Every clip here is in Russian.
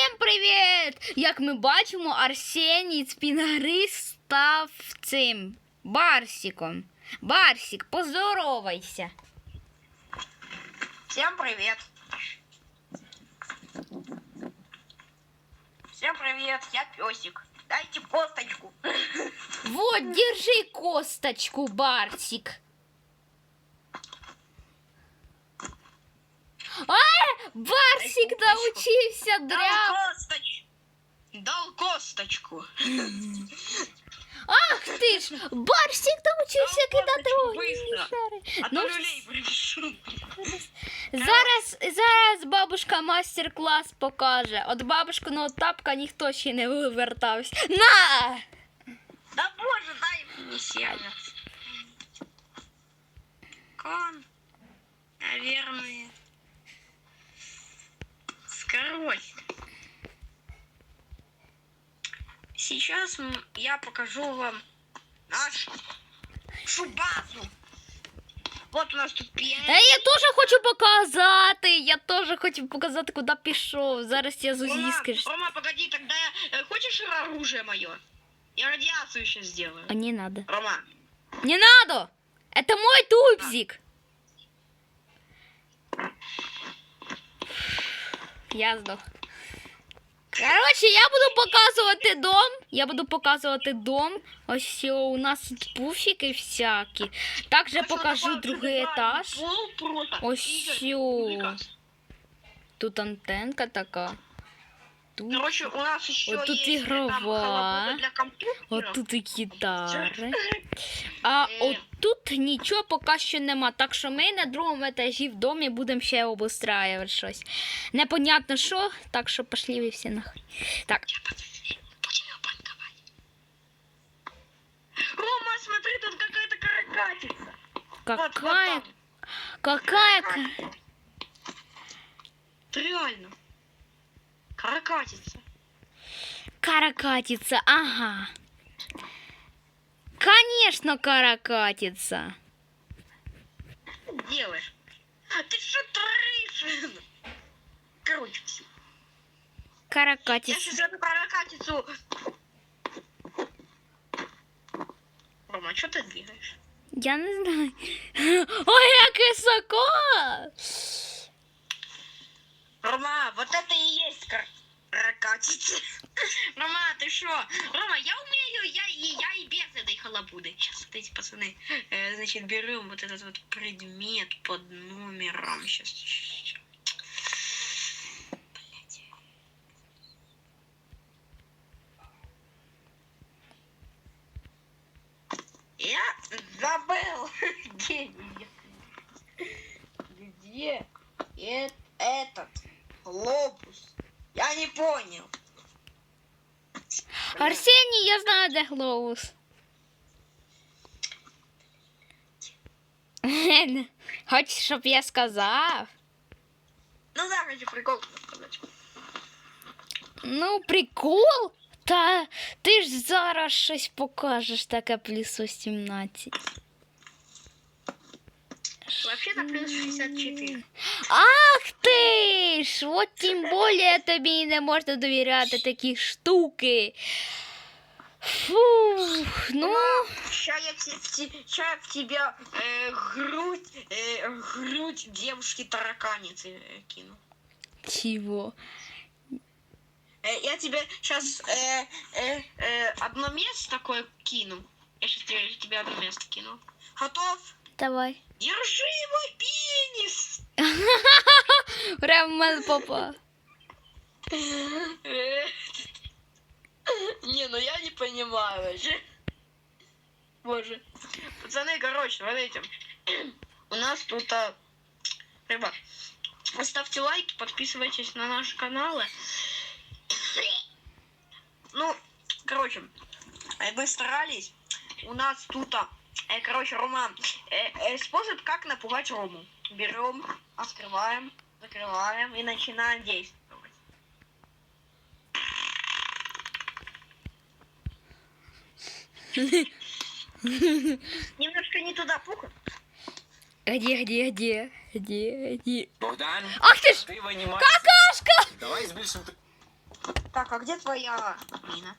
Всім привіт! Як ми бачимо, Арсеній Спінгри став цим Барсіком. Барсік, поздоровайся. Всем привет. Всем привет, я песик. Дайте косточку. Вот, держи косточку, Барсик. А, Барсик научився Дал дря... косточку. Дал косточку. Ах ти ж! Дал кидати косточку вогняні быстро. шари. А Ну, то люлей пришел. Зараз, зараз бабушка мастер-клас покаже. От бабушкиного тапка ніхто ще не вивертався. На! Да боже, дай мне сено. Кон, наверное. Короче. Сейчас м, я покажу вам нашу базу. Вот у нас тут Е, пианино. я теж хочу показати. Я теж хочу показати, куди пішов. Зараз я Рома, зузіскаєш. Рома, погоди, тогда э, хочешь оружие мое? Я радиацию сейчас сделаю. А не надо. Рома, Не надо! Это мой тубзик. Я здох. Короче, я буду показувати дом. Я буду показувати дом. Ось все, у нас тут пуфіки всякі. Також покажу другий етаж. Ось Тут антенка така. Тут. Короче, у нас еще Вот тут есть игровая. там для компьютера. От тут і гітари. А Е. тут нічого поки що нема. Так що ми на другому етажі в домі будемо ще обустраювати щось. Непонятно що, так що пошли ви всі нахуй. Так. Рома, смотри, тут какая-то каракатица. Вот, вот какая, там. какая... ка- Это реально. Каракатица. каракатица, ага. Конечно, каракатица. Делаешь? Ты что творишь? Короче, всё. я Каракатица. сейчас эту каракатицу... Рома, что ты двигаешь? Я не знаю. Ой, як високо! Рома, вот это и есть кар- каракатица. Рома, ты что? Рома, я умею, я, и я и без этой халабуды. Сейчас вот эти пацаны, э, значит, берем вот этот вот предмет под номером. Сейчас. Я забыл. Где Где э- этот глобус? Я не понял. Арсеній, я знаю, де глобус. Хочеш, щоб я сказав? Ну да, хочу прикол сказать. Ну, прикол. Та ти ж зараз щось покажеш таке плюс 18. Вообще-то плюс 64. Ах ти ж! От тим більше тобі не можна довіряти такі штуки. Фух, ну. Ща я, те- те- ща я в тебя э, грудь, э, грудь девушки тараканицы э, кину. Чего? Э, я тебе сейчас э, э, э, одно место такое кину. Я сейчас тебе, тебе одно место кину. Готов? Давай. Держи мой пенис! Прям в мене попа. Э, Не, ну я не понимаю вообще. Боже. Пацаны, короче, смотрите. У нас тут... а, Ребят, ставьте лайки, подписывайтесь на наши каналы. Ну, короче, э, мы старались. У нас тут... а, э, Короче, Рома, э, э, способ, как напугать Рому. Берем, открываем, закрываем и начинаем действовать. Немножко не туда пукай. Где, где, где? Где, где? Богдан, Ах ти ж! ти винімаєш. Какашка! Давай збільшимо. т- Так, а где твоя мина?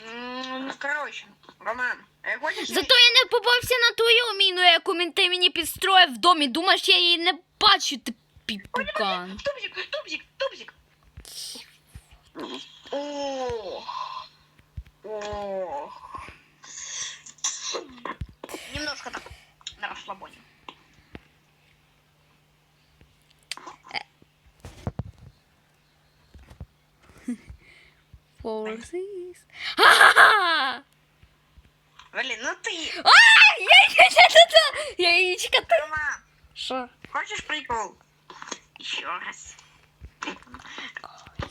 М, Короче, Роман, хочешь... Зато я не попався на твою міну, яку він ти мені підстроїв в домі. Думаєш, я її не бачу, ти піпукан. Тубзик, тубзик, тубзик. Немножко так на расслабоне. Forces. Ха-ха-ха! Блин, ну ты, А, яєчка, яєчка. ти- Рома, Що? хочешь прикол? Еще раз.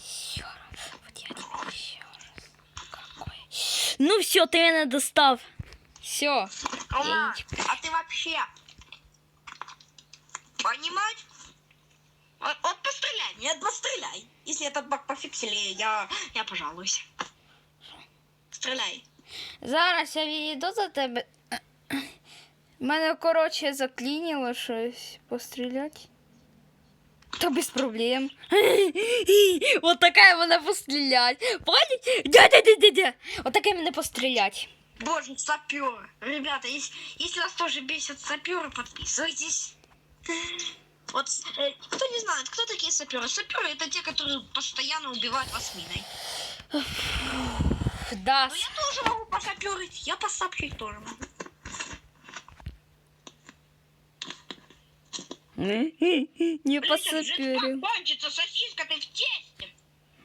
Ще раз. От я тебе ще раз. Какой? Ну все, ти мене достав. Все. Рома, Яичко. а ты вообще понимать? Вот, вот постреляй, нет, постреляй. Если этот баг пофиксили, я, я пожалуюсь. Стреляй. Зараз я відійду за тебе. Мене, коротше, заклініло щось постріляти. Та без проблем. От таке мене пострілять. Бачите? Дя-дя-дя-дя-дя. От таке мене пострілять. Боже, саперы. Ребята, если, если вас тоже бесят саперы, подписывайтесь. Вот, э, кто не знает, кто такие саперы? Саперы это те, которые постоянно убивают вас миной. Да. Но я тоже могу посаперить. Я посапчить тоже могу. Не жетпак кончится, сосиска ты в тесте.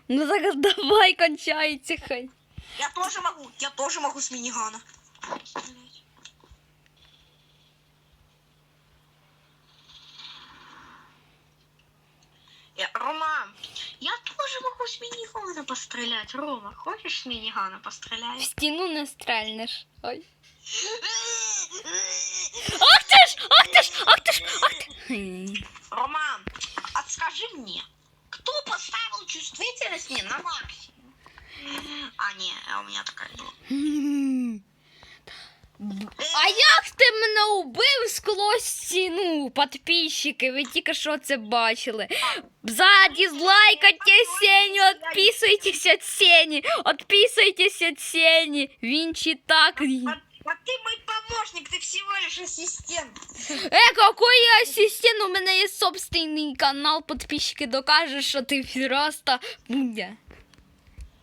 Ну так давай кончайте хай. Я тоже могу, я тоже могу с минигана. Я, Рома, я тоже могу с минигана пострелять. Рома, хочешь с минигана В пострелять? стіну не стрельнеш. Ой. Ах ти ж! Ах ти ж! Ах ти ж! Ах ти! Роман, а скажи мне, кто поставил чувствительность мне на максимум? А, не, а у меня такая была. А як ти мене убив сквозь стіну, підписчики? Ви тільки що це бачили. За дизлайкайте Сеню, відписуйтесь від Сені, відписуйтесь від Сені. Він чи так. А, а ты мой помощник, ты всего лишь ассистент. Е, какой я ассистент? У мене є собственний канал, підписчики докажуть, що ти просто будя.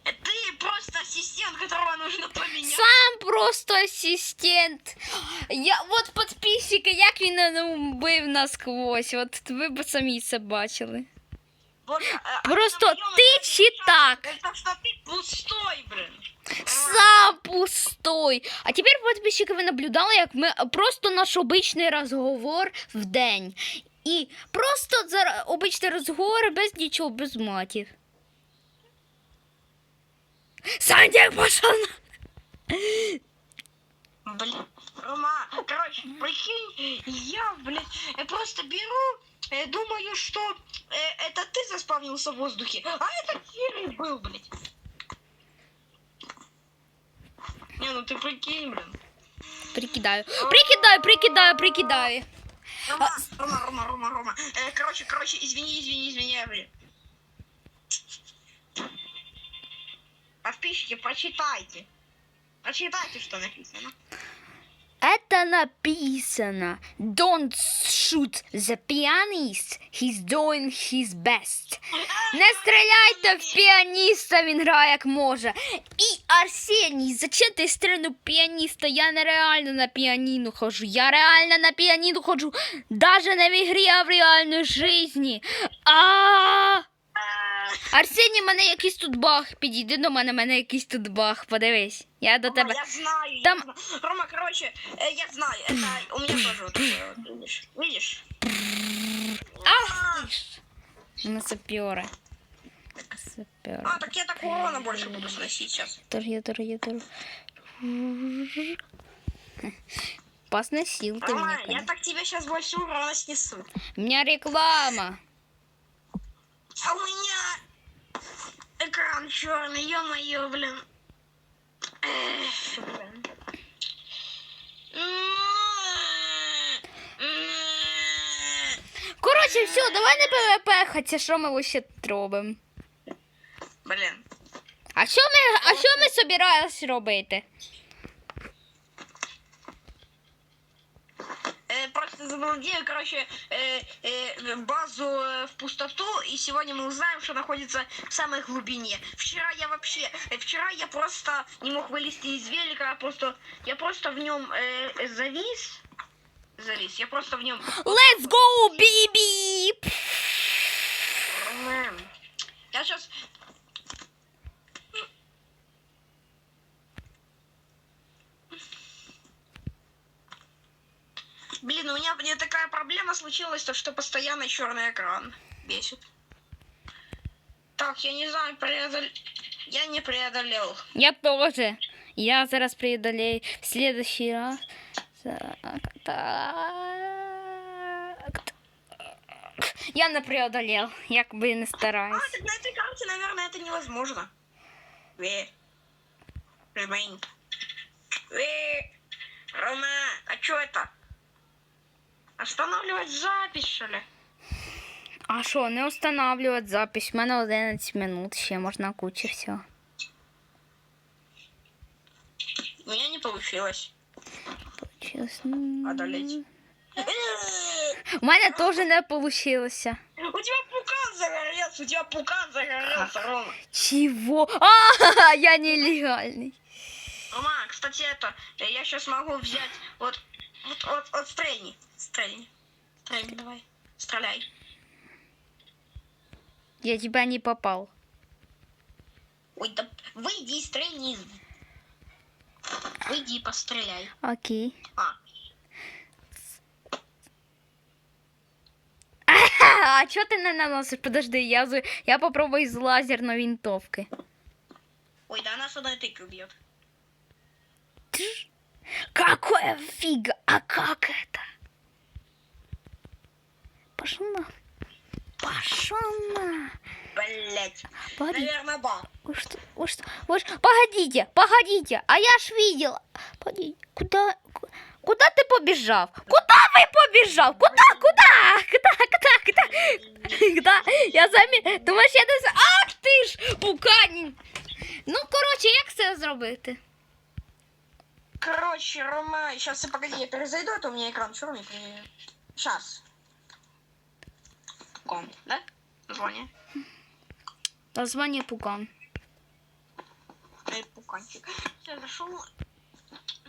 Ты просто ассистент, которого нужно поменять. Сам просто ассистент. Я, от підписчики, як він не убив насквозь. От ви б самі це бачили. Боже, а- а Просто на моем ти экране чи сейчас- так? Это что ты пустой, блин. Сам пустой. А тепер, підписчики, ви наблюдали, як ми просто наш обичний розговор в день. І просто за обичний розговор без нічого, без матів. Сандя пошел на... Блин, Рома, короче, прикинь, я, блин, я просто беру, э, думаю, что э, это ты заспавнился в воздухе, а это Кирилл был, блядь. Не, ну ты прикинь, блин. Прикидаю. Прикидаю, прикидаю, прикидаю. Рома, Рома, Рома, Рома, Рома. Э, короче, короче, извини, извини, извини, блин. Подписчики, почитайте. Почитайте, что написано. Это написано. Don't shoot the pianist. He's doing his best. Не стріляйте в піаніста, він грає як може. І Арсеній, зачем ти стрільнув піаніста? Я нереально на піаніно хожу. Я реально на піаніно ходжу. Даже не в ігрі, а в реальній житті. А Арсеній, мене якийсь тут баг. Підійди до мене, мене якийсь тут баг. Подивись. Я до Рома, тебе. я знаю, Там- я знаю. Рома, короче, э, я знаю, это у меня тоже вот такое вот, видишь, видишь? Ах ти ж. На сапера. Сапера. А, так я так урона больше буду сносить сейчас. Тоже я тоже я тоже. Посносил ты Рома, меня. я конечно. так тебе сейчас больше урона снесу. У меня реклама. А у меня экран черный, ё-моё, блин. Эх, блин. Короче, все, давай не ПВП, хотя що ми вообще робимо. Блін. А що ми, а що ми собирались робити? Просто заблудили, короче, э, э, базу э, в пустоту, и сегодня мы узнаем, что находится в самой глубине. Вчера я вообще, э, вчера я просто не мог вылезти из велика, я просто, я просто в нем э, завис, завис, я просто в нем. Let's go, baby! Я сейчас. Блин, у меня мне такая проблема случилась, то что постоянно черный экран бесит. Так, я не знаю, преодол... Я не преодолел. Я тоже. Я зараз преодолею в следующий раз. Так, так. Я не преодолел, як би не А, стараюсь. так на этой карте, наверное, это невозможно. Ве. Ремень. Ве. Рома, а что это? Останавливать запись, что ли? А що, не встановлювати запись? У мене 11 минут, ще можна куча всього. У меня не получилось. Чесно. Одолеть. Э, У мене теж не вийшло. У тебя пукан загорелся, у тебя пукан загорелся, Рома. Чего? А, я нелегальный. Рома, кстати, это, я сейчас могу взять, вот, вот, вот, вот стрельни, стрельни. Стрельни, давай, стреляй. Я тебя не попал. Ой, да выйди и стрельни. Выйди и постреляй. Окей. А, А чого ти не наносиш? Подожди, я, з- я попробую з лазерної винтовки. ой, да она с одной тыквы бьет. Какое фига? А как это? Пошел на. Пошел на. Блять. Погоди, Наверное, ба. вы что, вы что, вы ж- погодите, погодите, а я ж видела. Погодите, куда, ку- куда ты побежал? Куда вы побежал? Куда, куда, куда, куда, куда, куда? Я замі... Думаєш, я не знаю. Ах ти ж, пуканін. Ну, коротше, як це зробити? Короче, Рома, сейчас, погоди, я перезайду, а то у меня экран все равно не Сейчас. Ком, да? Название. Названня пукан. Эй, пуканчик. Я зашел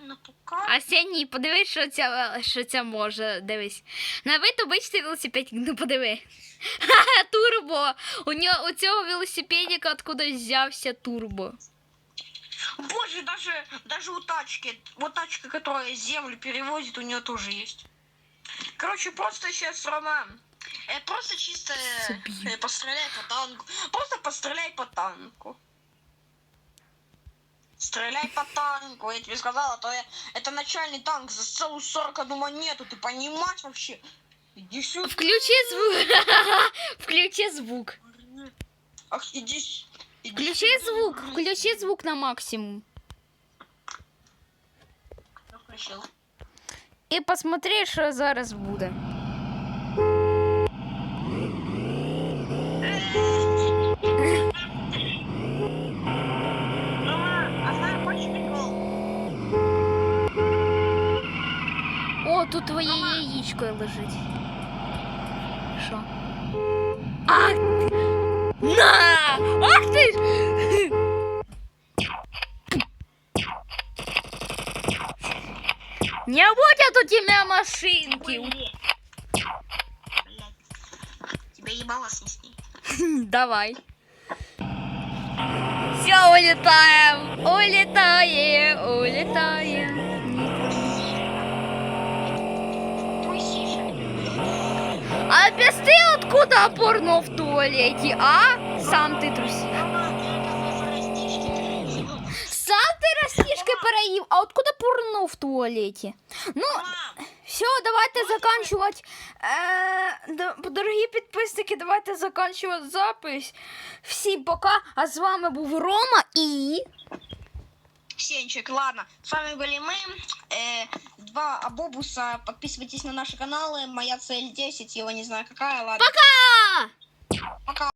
на пукан. Осенній, подивись, що ця, що ця може. Дивись. На вид обичний велосипедик, ну подиви. Ха-ха, турбо. У нього у цього велосипедика откуда взявся турбо. Боже, даже, даже у тачки, вот тачка, которая землю перевозит, у нее тоже есть. Короче, просто сейчас, Рома, э, просто чисто э, Забью. э, постреляй по танку. Просто постреляй по танку. Стреляй по танку, я тебе сказала, а то я, это начальный танк за целую 41 монету, ты понимаешь вообще? Иди сюда. Включи звук. Включи звук. Ах, иди, иди Включи звук. Включи звук на максимум. Я включил. І посмотри, що зараз буде. Твоє яєчко лежить. Що? Ах! На! Ах ти! ж! Не будет у тебя машинки. Тебя ебало снести. Давай. Все, улетаем. Улетаем, улетаем. А без ты откуда порно в туалете, а? Сам ты трусишь. Рома, ты оказывается растишки переел. Сам ты растишки переїв, а откуда порно в туалеті? Ну, Рома, все, давайте заканчувати. Е, д- дорогі підписники, давайте заканчувати запись. Всім пока. А з вами був Рома і. Сенчик, ладно. С вами были мы, э, два Абобуса. Подписывайтесь на наши каналы. Моя цель 10, его не знаю какая, ладно. Пока! Пока.